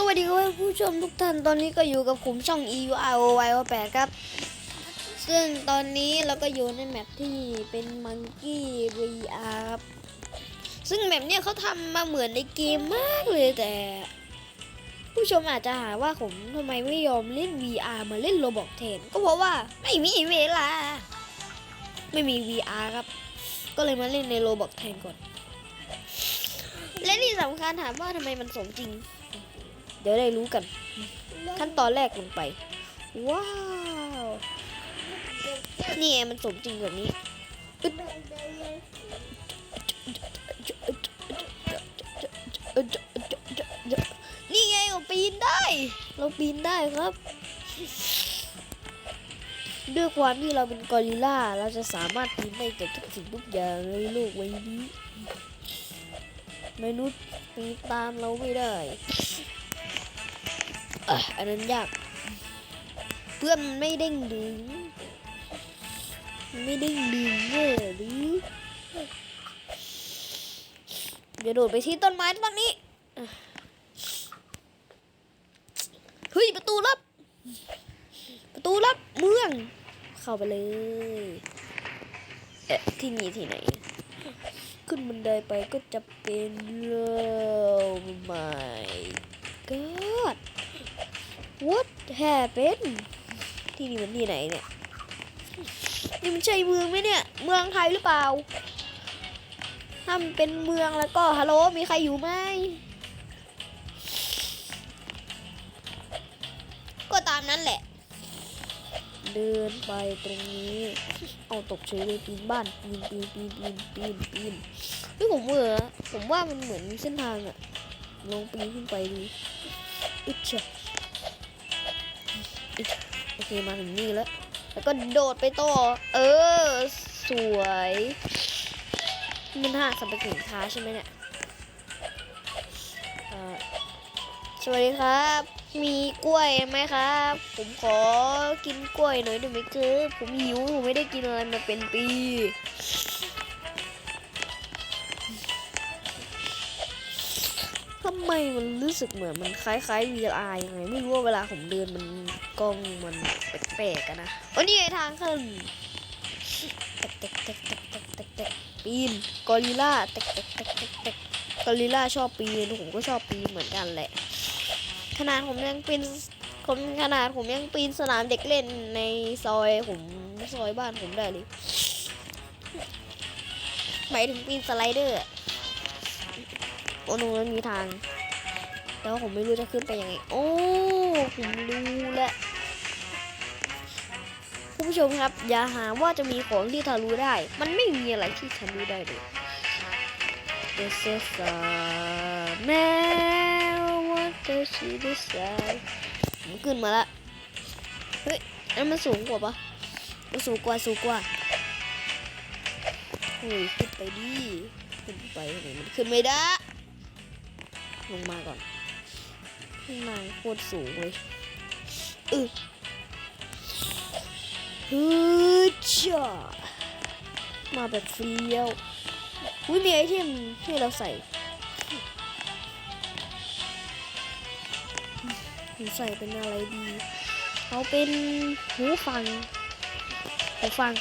สวัสดีครับผู้ชมทุกท่านตอนนี้ก็อยู่กับผมช่อง e u r o y o 8ครับ ซึ่งตอนนี้เราก็อยู่ในแมปที่เป็น Monkey VR ครับ ซึ่งแมปเนี้ยเขาทำมาเหมือนในเกมมากเลยแต่ ผู้ชมอาจจะหาว่าผมทำไมไม่ยอมเล่น VR มาเล่นโรบอกแทนก็เพราะว่าไม่มีเวลา ไม่มี VR ครับ ก็เลยมาเล่นในโรบอกแทนก่อน และที่สำคัญถามว่าทำไมมันสมจริง ดี๋ยวได้รู้กัน ขั้นตอนแรกลงไป ว้าว นี่ไงมันสมจริงแบบนี้อึดนี่ไงเราปีนได้ เราปีนได้ครับ ด้วยความที่เราเป็นกอริลลาเราจะสามารถปีนได้เกือบทุกสิ่งทุกอย่างในโลกใบนี้มนุษย์ปีนตามเราไม่ได้ อันนั้นยาก เพื่อนไม่เด้งดึง ไม่เด้งดึงเนี่ยหรือเดี๋ยวโดดไปที่ต้นไม้ต้นนี้ เฮ้ย ประตูลับ ประตูลับเมือง เข้าไปเลยเอ๊ะที่นี่ที่ไหน ขึ้นบันไดไปก็จะเป็นโลกใหม่ God What happened ที่นี่มันที่ไหนเนี่ย นี่มันใช่เมืองไหมเนี่ย เมืองไทยหรือเปล่า ถ้ามันเป็นเมืองแล้วก็ฮัลโหลมีใครอยู่ไหม ก็ตามนั้นแหละ เดินไปตรงนี้ เอาตกเฉยเลยปีนบ้านปีนปีนปีนปีนปีนปีนเฮ้ยผมเบื่อผมว่ามันเหมือนเส้นทางอะลองปีนขึ้นไปดู เคมาถึงนี่แล้ว แล้วก็โดดไปต่อ เออ สวย มันห้างสรรพสินค้าใช่ไหมเนี่ยสวัสดีครับ มีกล้วยไหมครับ ผมขอกินกล้วยหน่อยได้ไหมครับผมหิว ผมไม่ได้กินอะไรมาเป็นปี ทำไมมันรู้สึกเหมือนมันคล้ายๆ VR ยังไงไม่รู้ว่าเวลาผมเดินมันกล้องมันแปลกๆนะโอ้นี่ไงทางขึ้นแตกแตกแตกแตกแตกแตกแตกปีนกอริล่าแตกแตกแตกแตกแตกกอริล่าชอบปีนผมก็ชอบปีนเหมือนกันแหละ ขนาดผมยังปีนผมขนาดผมยังปีนสนามเด็กเล่นในซอยผมซอยบ้านผมได้เลยหมายถึงปีนสไลเดอร์ ตรงนั้นมีทาง แต่ว่าผมไม่รู้จะขึ้นไปยังไง โอ้ผมรู้แล้วคุณผู้ชมครับ อย่าหาว่าจะมีของที่ทะลุได้ มันไม่มีอะไรที่ทะลุได้เลย This is a man what does she decide ผมขึ้นมาละเฮ้ยอันมันสูงกว่าปะมันสูงกว่าสูงกว่าเฮ้ยขึ้นไปดิขึ้นไปทำไมมันขึ้นไม่ได้ ลงมาก่อนข้างในโคตรสูงเลยอึดฮึจ้ามาแบบเฟี้ยวอุ้ยมีไอเทมให้เราใส่หูใส่เป็นอะไรดีเขาเป็นหูฟังหูฟัง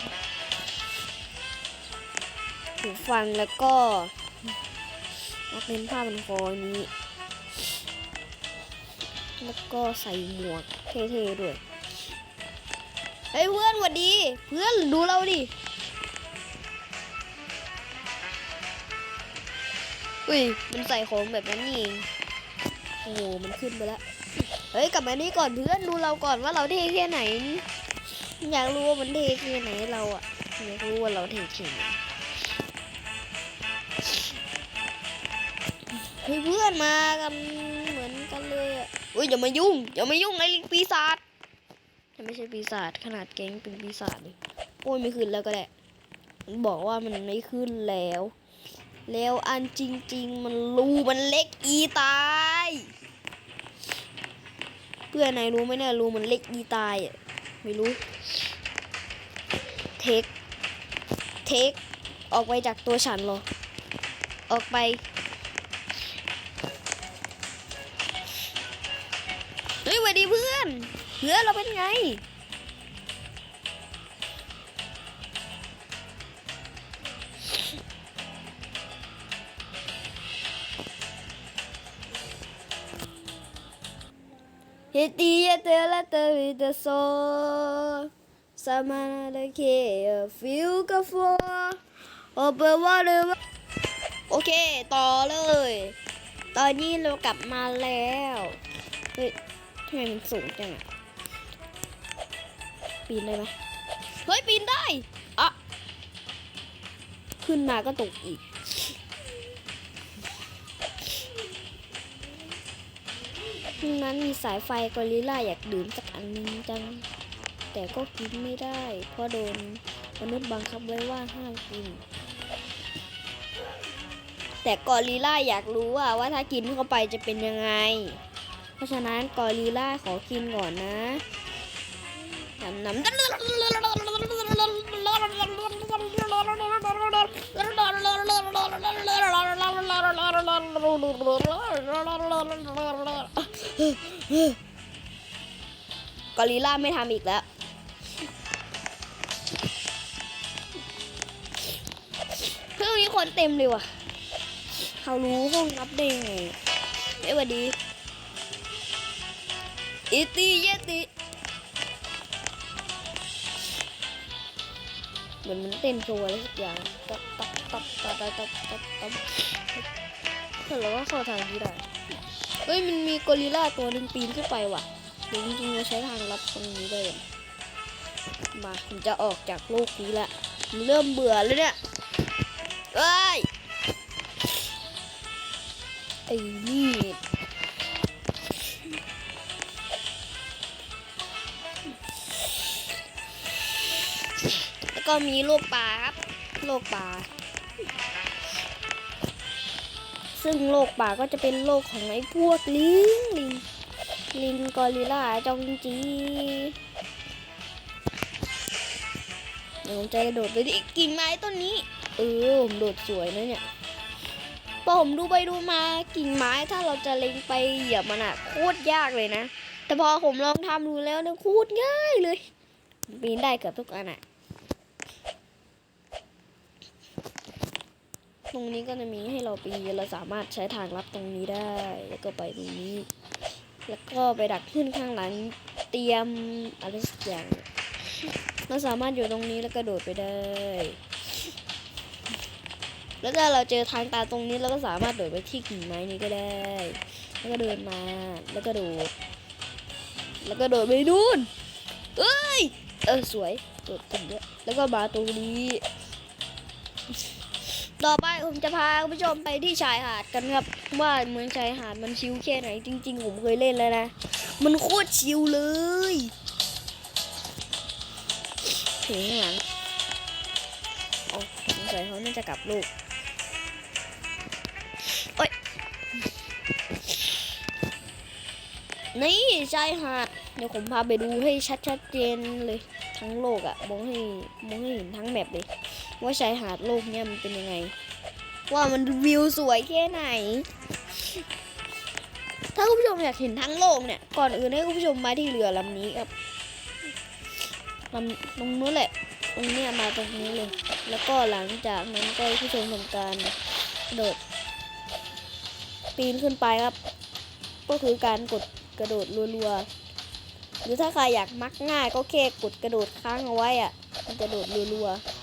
หูฟังแล้วก็ เอาเป็นผ้าพันคอนี้ แล้วก็ใส่หมวกเท่ๆด้วย เฮ้ยเพื่อนหวัดดี เพื่อนดูเราดิ อุ้ย มันใส่ของแบบนั้นนี่เองโอ้โหมันขึ้นไปแล้ว เฮ้ย กลับมานี่ก่อนเพื่อนดูเราก่อนว่าเราเท่แค่ไหน อยากรู้ว่ามันเท่แค่ไหนเราอะอยากรู้ว่าเราเท่แค่ไหน เฮ้ยเพื่อนมากันเหมือนกันเลยอะอุ้ยอย่ามายุ่งอย่ามายุ่งไอ้ลิงปีศาจไม่ใช่ปีศาจขนาดแก๊งเป็นปีศาจเลยโอ้ยไม่ขึ้นแล้วก็ได้มันบอกว่ามันไม่ขึ้นแล้ว แล้วอันจริง ๆ มันรูมันเล็กอีตายเพื่อนนายรู้ไหมเนี่ยรูมันเล็กอีตายอะไม่รู้เทคเทคออกไปจากตัวฉันหรอ ออกไป เพื่อเราเป็นไง Hediye te la te vida so Samana de ke feel ก็ for โอเปว่าเลยโอเค ต่อเลย ตอนนี้เรากลับมาแล้ว เฮ้ยทำไมมันสูงจังอะ ปีนได้ไหมเฮ้ยปีนได้อะขึ้นมาก็ตกอีก นั้นมีสายไฟกอริลล่าอยากดื่มสักอันนึงจัง แต่ก็กินไม่ได้ เพราะโดนมนุษย์บังคับไว้ว่าห้ามกิน แต่กอริลล่าอยากรู้ว่าว่าถ้ากินเข้าไปจะเป็นยังไง เพราะฉะนั้นกอริลล่าขอกินก่อนนะน้ำน้ำกอริล่าไม่ทำอีกแล้วเพิ่งมีคนเต็มเลยว่ะ เขารู้ห้องรับได้งไงเอ้ยวัดดีอิติเยติ เหมือนมันเต้นโชว์อะไรสักอย่างตับตับตับตับตับตับตับตับแต่เราก็เข้าทางนี้ได้เฮ้ยมันมีกอริลลาตัวหนึ่งปีนขึ้นไปว่ะเดี๋ยวจริงๆเราใช้ทางลับตรงนี้ได้เลยมาผมจะออกจากโลกนี้ละเริ่มเบื่อแล้วเนี่ยเอ้ยไอ้นี่ ก็มีโรคปลาครับโรคปลาซึ่งโรคป่าก็จะเป็นโรคของไอ้พวกลิงลิงลิงกอริลลาจองจีเดี๋ยวผมจะกระโดดไปที่กิ่งไม้ต้นนี้ เออผมโดดสวยนะเนี่ยพอผมดูไปดูมากิ่งไม้ถ้าเราจะเล็งไปเหยียบมันอะโคตรยากเลยนะ แต่พอผมลองทำดูแล้วเนี่ยโคตรง่ายเลยปีนได้เกือบทุกอันอะ รงนี้ก็จะมีให้เราปีเราสามารถใช้ทางลับตรงนี้ได้ แล้วก็ไปตรงนี้ แล้วก็ไปดักขึ้นข้างหลังเตรียมอะไรสักอย่างเราสามารถอยู่ตรงนี้แล้วก็โดดไปได้ แล้วถ้าเราเจอทางตาตรงนี้เราก็สามารถโดดไปที่กิ่งไม้นี้ก็ได้ แล้วก็เดินมา แล้วก็โดด แล้วก็โดดไปนู่นเอ้ย เออสวยโดดถึงเยอะแล้วก็มาตรงนี้ ต่อไปผมจะพาคุณผู้ชมไปที่ชายหาดกันครับ ว่าเมืองชายหาดมันชิลแค่ไหน จริง ๆ ผมเคยเล่นแล้วนะ มันโคตรชิลเลยถึงข้างหลังโอ้สงสัยเขาน่าจะกลับลูกโอ้ยนี่ชายหาด เดี๋ยวผมพาไปดูให้ชัดๆเจนเลยทั้งโลกอะมองให้มองให้เห็นทั้งแมปเลย ว่าชายหาดโลกเนี่ยมันเป็นยังไง ว่ามันวิวสวยแค่ไหน ถ้าคุณผู้ชมอยากเห็นทั้งโลกเนี่ย ก่อนอื่นให้คุณผู้ชมมาที่เรือลำนี้ครับลำตรงนู้นแหละ ตรงเนี้ยมาตรงนี้เลย แล้วก็หลังจากนั้นก็ให้ผู้ชมทำการกระโดด ปีนขึ้นไปครับ ก็คือการกดกระโดดรัวๆ หรือถ้าใครอยากมักง่ายก็แค่กดกระโดดค้างเอาไว้อะมันกระโดดรัวๆ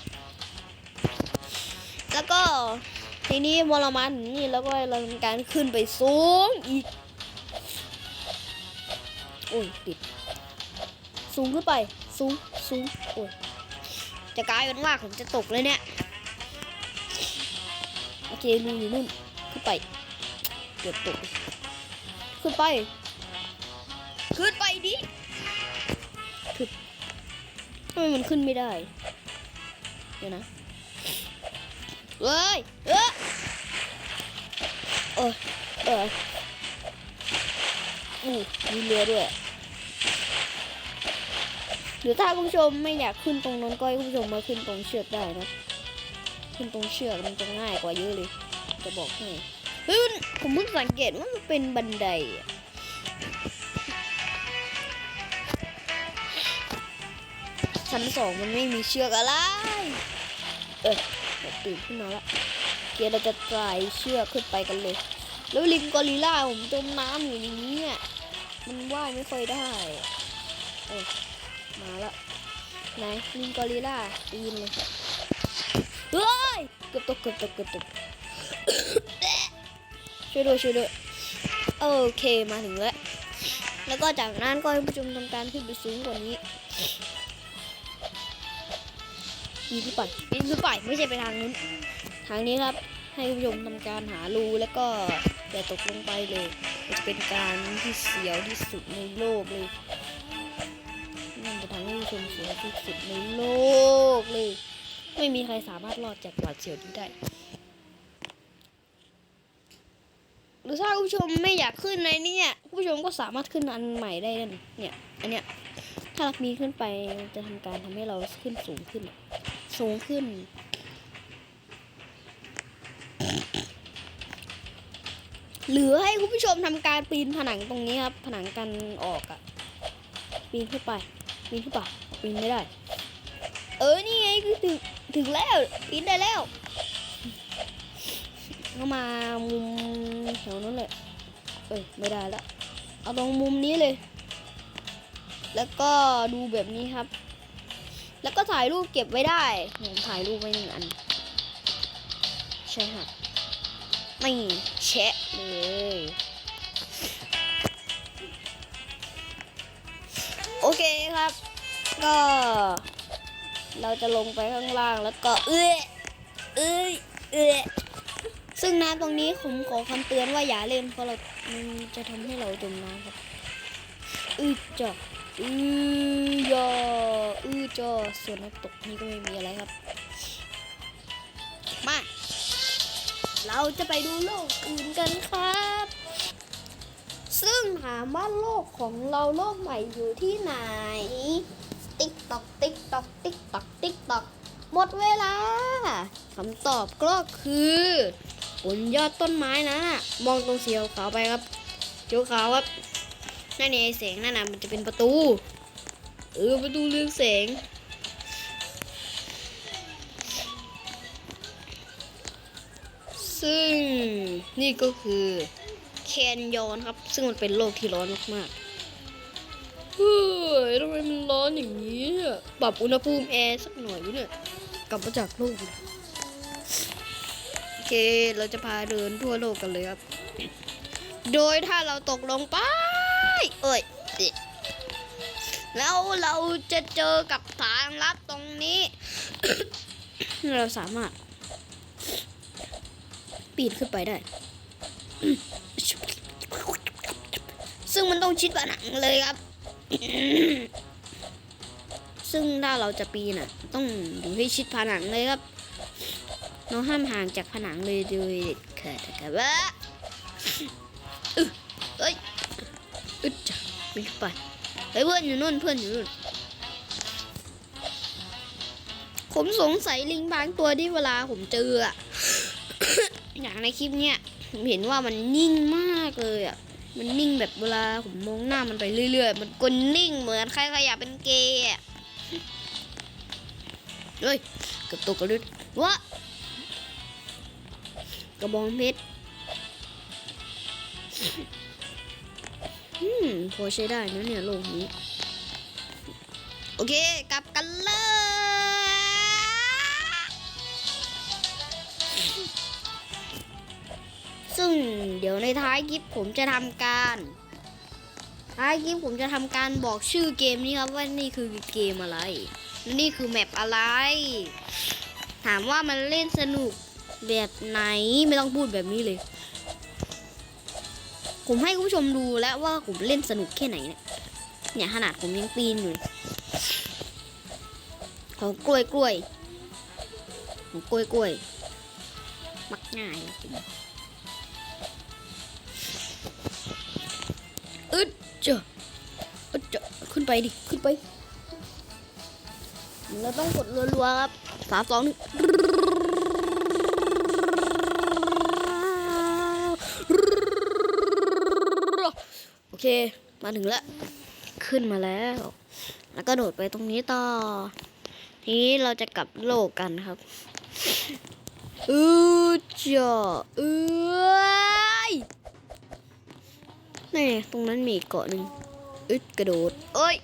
แล้วก็ทีนี้พอเรามาถึงนี่แล้วก็เราทำการขึ้นไปสูงอีกโอ้ยติด สูงขึ้นไป สูงสูงโอ้ยจะกลายเป็นว่าผมจะตกเลยเนี่ยโอเครูอยู่นู่นขึ้นไปเกือบตก ขึ้นไป ขึ้นไปดิขึ้นทำไมมันขึ้นไม่ได้ เดี๋ยวนะ เว้ยเออเอออู้มีเรือด้วยหรือถ้าคุณชมไม่อยากขึ้นตรงนั้นก็ให้คุณชมมาขึ้นตรงเชือกได้นะ ขึ้นตรงเชือกมันจะง่ายกว่าเยอะเลย จะบอกให้เฮ้ยผมเพิ่งสังเกตว่ามันเป็นบันไดชั้นสองมันไม่มีเชือกอะไร เออ เดี๋ยวตื่นขึ้นมาละเกียร์เราจะไต่เชือกขึ้นไปกันเลย แล้วลิงกอริล่าผมจมน้ำอยู่ในนี้อ่มันว่ายไม่ค่อยได้เออมาละไหนลิงกอริล่าปีนเลยเฮ้ยเกือบตกเกือบตกเกือบตกช่วยด้วยช่วยด้วยโอเคมาถึงแล้วแล้วก็จากนั้นก็ให้ผู้ชมทำการขึ้นไปสูงกว่านี้ ปีนขึ้นไปปีนขึ้นไปไม่ใช่ไปทางนู้น ทางนี้ครับ ให้ผู้ชมทำการหารูแล้วก็อย่าตกลงไปเลยมันจะเป็นการที่เสียวที่สุดในโลกเลยมันจะทำให้ผู้ชมเสียวที่สุดในโลกเลย ไม่มีใครสามารถรอดจากหวาดเสียวนี้ได้หรือถ้าผู้ชมไม่อยากขึ้นในนี้ผู้ชมก็สามารถขึ้นอันใหม่ได้นั่นเนี่ย อันเนี้ย ถ้าเรามีขึ้นไปจะทำการทำให้เราขึ้นสูงขึ้น สูงขึ้น หรือให้คุณผู้ชมทำการปีนผนังตรงนี้ครับ ผนังกันออกอะปีนขึ้นไป ปีนขึ้นไปปีนไม่ได้ เออ นี่ไงคือถึงถึงแล้ว ปีนได้แล้วก็มามุมแถวนั้นเลยเอ้ยไม่ได้แล้วเอาตรงมุมนี้เลย แล้วก็ดูแบบนี้ครับ แล้วก็ถ่ายรูปเก็บไว้ได้ผมถ่ายรูปไว้หนึ่งอัน ใช่ครับไม่แชะเลยโอเคครับ ก็ เราจะลงไปข้างล่างแล้วก็ เอ้ยเอ้ยเอ้ยซึ่งน้ำตรงนี้ผมขอคำเตือนว่าอย่าเล่นเพราะเรา มันจะทำให้เราจมน้ำครับอือจอ อือยออือจอส่วนน้ำตกนี่ก็ไม่มีอะไรครับ มา เราจะไปดูโลกอื่นกันครับ ซึ่งถามว่าโลกของเราโลกใหม่อยู่ที่ไหน ติ๊กตอกติ๊กตอกติ๊กตอกติ๊กตอกหมดเวลาคำตอบก็คือบนยอดต้นไม้นะมองตรงเสียวขาวไปครับสีขาวครับ นั่นเองแสงนั่นน่ะมันจะเป็นประตู เออประตูเรืองแสงซึ่งนี่ก็คือแคนยอนครับ ซึ่งมันเป็นโลกที่ร้อนมากๆเฮ้ยทำไมมันร้อนอย่างนี้อะปรับอุณหภูมิแอร์สักหน่อยวะเนี่ยกลับมาจากโลกโอเค เราจะพาเดินทั่วโลกกันเลยครับ โดยถ้าเราตกลงไป เอ้ยติแล้วเราจะเจอกับทางลัดตรงนี้ เราสามารถ ปีนขึ้นไปได้ ซึ่งมันต้องชิดผนังเลยครับ ซึ่งถ้าเราจะปีนอะ ต้องอยู่ให้ชิดผนังเลยครับ เราห้ามห่างจากผนังเลยโดยเด็ดขาดนะครับ อึดจ้ะปีนขึ้นไปเฮ้ยเพื่อนอยู่นู่นเพื่อนอยู่นู่นผมสงสัยลิงบางตัวที่เวลาผมเจออะ อย่างในคลิปเนี้ยผมเห็นว่ามันนิ่งมากเลยอะมันนิ่งแบบเวลาผมมองหน้ามันไปเรื่อยๆ มันกลนิ่งเหมือนใครขยับเป็นเกย์อะเฮ้ยกับตกกระดุดวะกระบองเพชร อืมพอใช้ได้นะเนี่ยโลกนี้ โอเค กลับกันเลย ซึ่งเดี๋ยวในท้ายคลิปผมจะทำการ ท้ายคลิปผมจะทำการบอกชื่อเกมนี้ครับว่านี่คือเกมอะไร นี่คือแมปอะไร ถามว่ามันเล่นสนุกแบบไหนไม่ต้องพูดแบบนี้เลย ผมให้คุณผู้ชมดูแล้วว่าผมเล่นสนุกแค่ไหนเนี่ยเนี่ยขนาดผมยังปีนอยู่เลยของกล้วยกล้วยของกล้วยกล้วยมักง่ายอึดเจออึดเจอขึ้นไปดิ ขึ้นไป เราต้องกดรัวๆครับสามสองหนึ่งโอ เคมาถึงแล้ว ขึ้นมาแล้ว แล้วก็โดดไปตรงนี้ต่อ ทีนี้เราจะกลับโลกกันครับอือจ่อเอ้ยนี่ตรงนั้นมีเกาะหนึ่งอึดกระโดดเอ้ย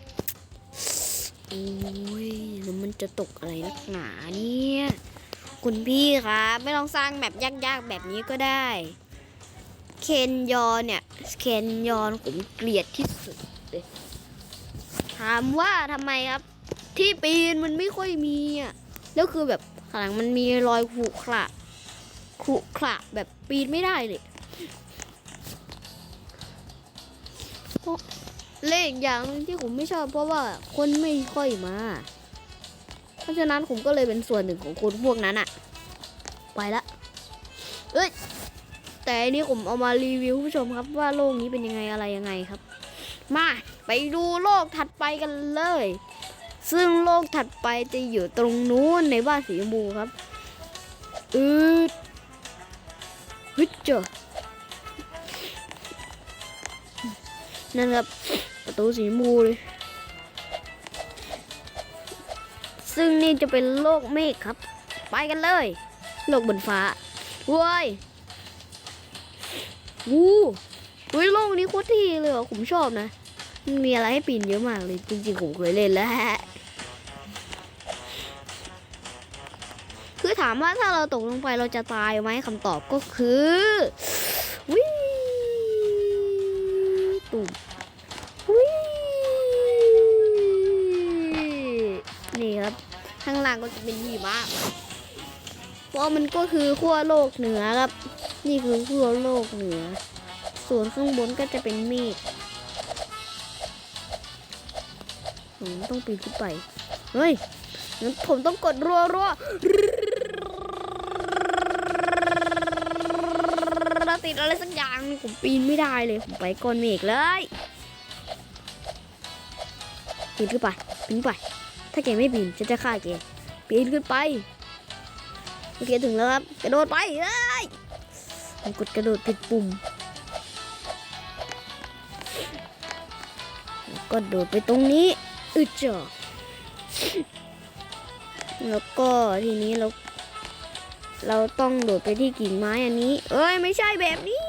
โอ้ยแล้วมันจะตกอะไรนักหนาเนี่ย คุณพี่ครับไม่ต้องสร้างแบบยากๆแบบนี้ก็ได้ คนยอนเนี่ยเคนยอนผมเกลียดที่สุดเลยถามว่าทำไมครับ ที่ปีนมันไม่ค่อยมีอะแล้วคือแบบข้างหลังมันมีรอยขรุขระขรุขระแบบปีนไม่ได้เลยเพราะเลขอย่างนึงที่ผมไม่ชอบเพราะว่าคนไม่ค่อยมา เพราะฉะนั้นผมก็เลยเป็นส่วนหนึ่งของคนพวกนั้นอะไปละ เอ้ย แต่อันนี้ผมเอามารีวิวผู้ชมครับว่าโลกนี้เป็นยังไงอะไรยังไงครับ มาไปดูโลกถัดไปกันเลย ซึ่งโลกถัดไปจะอยู่ตรงนู้นในบ้านสีชมพูครับอืดฮึดเจอนั่นครับประตูสีชมพูเลย ซึ่งนี่จะเป็นโลกเมฆครับ ไปกันเลย โลกบนฟ้าเว้ย วู้เฮ้ยโลกนี้โคตรที่เลยอะผมชอบนะ มันมีอะไรให้ปีนเยอะมากเลย จริงๆผมเคยเล่นแล้วคือถามว่าถ้าเราตกลงไปเราจะตายไหมคำตอบก็คือวิตุ่มวินี่ครับข้างล่างก็จะเป็นหิมะเพราะมันก็คือขั้วโลกเหนือครับ นี่คือขั้วโลกเหนือ ส่วนข้างบนก็จะเป็นเมฆผมต้องปีนขึ้นไป เฮ้ยงั้นผมต้องกดรัวรัวติดอะไรสักอย่างผมปีนไม่ได้เลย ผมไปก้อนเมฆเลยปีนขึ้นไปปีนไป ถ้าแกไม่ปีนฉันจะฆ่าแกปีนขึ้นไปโอเคถึงแล้วครับกระโดดไปเอ้ย ผมกดกระโดดผิดปุ่มก็โดดไปตรงนี้อึดจ่อแล้วก็ทีนี้เรา เราต้องโดดไปที่กิ่งไม้อันนี้ เอ้ยไม่ใช่แบบนี้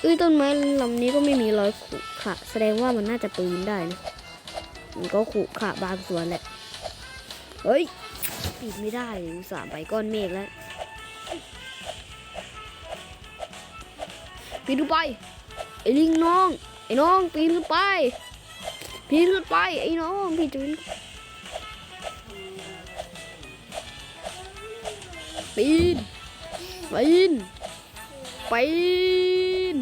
เอ้ยต้นไม้ลำนี้ก็ไม่มีรอยขุขะแสดงว่ามันน่าจะปีนได้นะมันก็ขุขะบางส่วนแหละ เฮ้ยปีนไม่ได้อุตส่าห์ไปก้อนเมฆแล้ว ปีนขึ้นไปไอ้ลิงน้อง ไอ้น้องปีนขึ้นไปปีนขึ้นไปไอ้น้องพี่จะปีนปีนปีน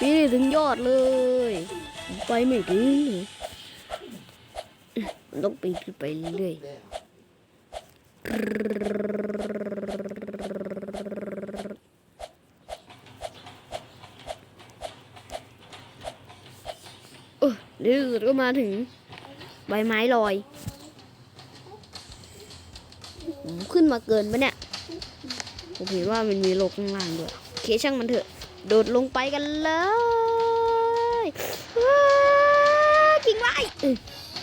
ปีนถึงยอดเลย ไปไม่ถึงเลยมันต้องปีนขึ้นไปเรื่อยๆ เออเดี๋ยวก็มาถึงใบไม้ลอย ขึ้นมาเกินปะเนี่ย ผมเห็นว่ามันมีโลกข้างล่างด้วยเคช่างมันเถอะ โดดลงไปกันเลยว้าวกิ่งไม้